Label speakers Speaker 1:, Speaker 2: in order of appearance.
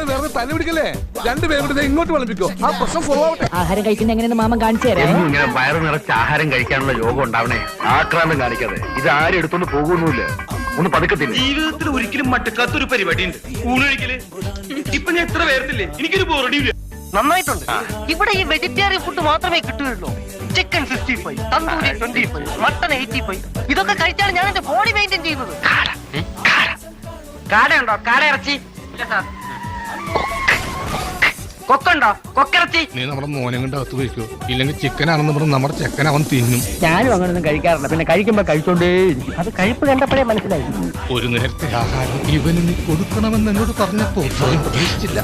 Speaker 1: നിങ്ങൾ വേറെ തല പിടിക്കല്ലേ? രണ്ടുപേരും കൂടി ഇങ്ങോട്ട് വിളമ്പിക്കോ ആ പ്രശ്നം സോൾവ് ആവട്ടെ.
Speaker 2: ആഹാരം കഴിക്കുന്ന എങ്ങനെയെന്ന് മാമൻ കാണിച്ചു തരാം.
Speaker 3: ഇങ്ങനെ വയറ് നിറച്ച് ആഹാരം കഴിക്കാനുള്ള യോഗം ഉണ്ടാവണേ. ആക്രാന്തം കാണിക്കാതെ. ഇത് ആരും എടുത്തോണ്ട് പോകുന്നില്ല ഒന്ന് പതുക്കത്തില്ല?
Speaker 4: ജീവിതത്തിൽ ഒരിക്കലും മട്ടക്കാത്തൊരു പരിപാടി ഉണ്ട് ഊണൊഴിക്കൽ ഇപ്പൊ ഞാൻ എത്ര പേരത്തില്ലേ എനിക്കൊരു ബോറടിയില്ല
Speaker 5: നന്നായിട്ടുണ്ട്. ഇവിടെ ഈ വെജിറ്റേറിയൻ ഫുഡ് മാത്രമേ കിട്ടുകയുള്ളൂ. Chicken sixty five tandoori twenty five mutton eighty five ഇതൊക്കെ കഴിച്ചാണ് ഞാൻ എന്റെ ബോഡി മെയിന്റെയിൻ ചെയ്യുന്നത്. കാടയുണ്ടോ? കാട ഇറച്ചി? കൊക്കുണ്ടോ? കൊക്കിറച്ചി.
Speaker 1: നീ നമ്മുടെ മോനെ കൊണ്ട് അകത്ത് വയ്ക്കോ ഇല്ലെങ്കിൽ ചിക്കനാണെന്ന് പറഞ്ഞ് നമ്മുടെ ചെക്കൻ അവൻ തിന്നും.
Speaker 2: ഞാനും അങ്ങനൊന്നും കഴിക്കാറില്ല. പിന്നെ കഴിക്കുമ്പോ കഴിച്ചോണ്ടേ അത് കഴിപ്പ് കണ്ടപ്പോഴേ മനസ്സിലായി.
Speaker 1: ഒരു നേരത്തെ ആഹാരം ഇവന് നീ കൊടുക്കണമെന്ന് എന്നോട് പറഞ്ഞപ്പോ പ്രതീക്ഷിച്ചില്ല.